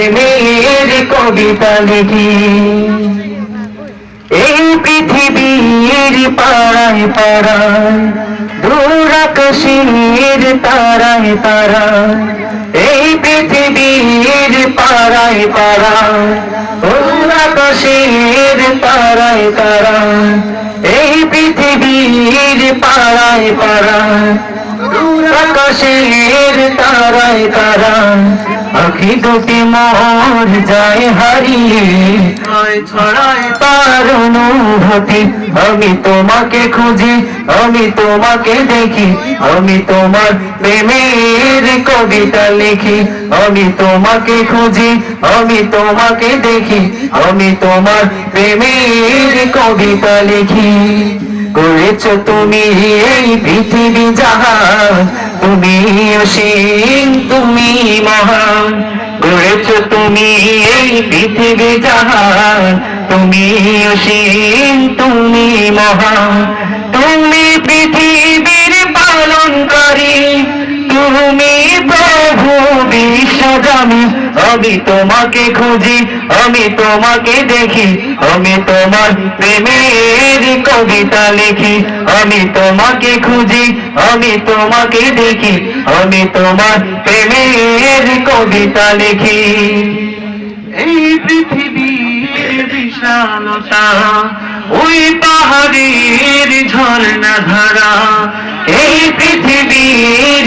প্রেমের কবিতা লিখি। এই পৃথিবীর পাড়ায় পাড়ায়, দূর আকাশের তারায় তারায়, এই পৃথিবীর পাড়ায় পাড়ায়, দূর আকাশের তারায় তারায়, এই পৃথিবীর পাড়ায় পাড়ায়, দূর আকাশের তারায় তারায়। আখি দুটি মোর যায় হারিয়ে। ছড়ায় তার অনুভূতি। আমি তোমাকে খুঁজি আমি তোমাকে দেখি। আমি তোমার প্রেমের কবিতা লিখি। আমি তোমাকে খুঁজি আমি তোমাকে দেখি। আমি তোমার প্রেমের কবিতা লিখি। করেছ তুমি এই পৃথিবী জাহান তুমি অসীম তুমি মহান। তুমি এই পৃথিবী জাহান তুমি অসীম তুমি মহান। তুমি পৃথিবীর পালনকারী তুমি প্রভু বিশ্বজামি আমি তোমাকে খুঁজি, আমি তোমাকে দেখি, আমি তোমার প্রেমের কবিতা লিখি, আমি তোমাকে খুঁজি, আমি তোমাকে দেখি, আমি তোমার প্রেমের কবিতা লিখি। এই পৃথিবীর বিশালতা, ওই পাহাড়ের ঝর্ণা ধারা এই পৃথিবীর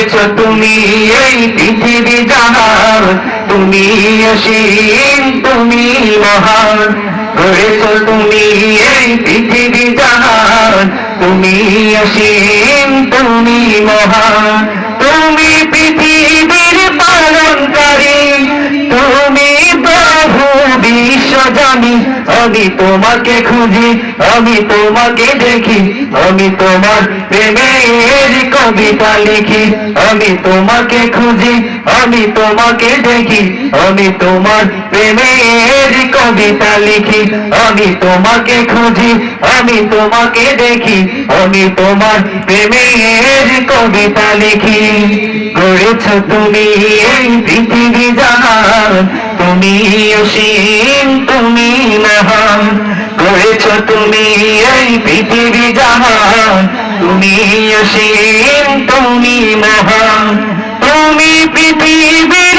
গড়েছ তুমি এই পৃথিবী জাহান। তুমি অসীম, তুমি মহান। তুমি এই পৃথিবী জাহান। তুমি অসীম, তুমি মহান। তুমি পৃথিবীর পালনকারী। তুমি প্রভু বিশ্বজানি আমি তোমাকে খুঁজি, আমি তোমাকে দেখি। আমি তোমার প্রেমের কবিতা লিখি, আমি তোমাকে খুঁজি, আমি তোমাকে দেখি, আমি তোমার প্রেমের কবিতা লিখি, আমি তোমাকে খুঁজি, আমি তোমাকে দেখি, আমি তোমার প্রেমের কবিতা লিখি। গড়েছ তুমি এই পৃথিবী জাহান, তুমি অসীম, তুমি মহান। গড়েছ তুমি এই পৃথিবী জাহান তুমি অসীম তুমি মহান। তুমি পৃথিবীর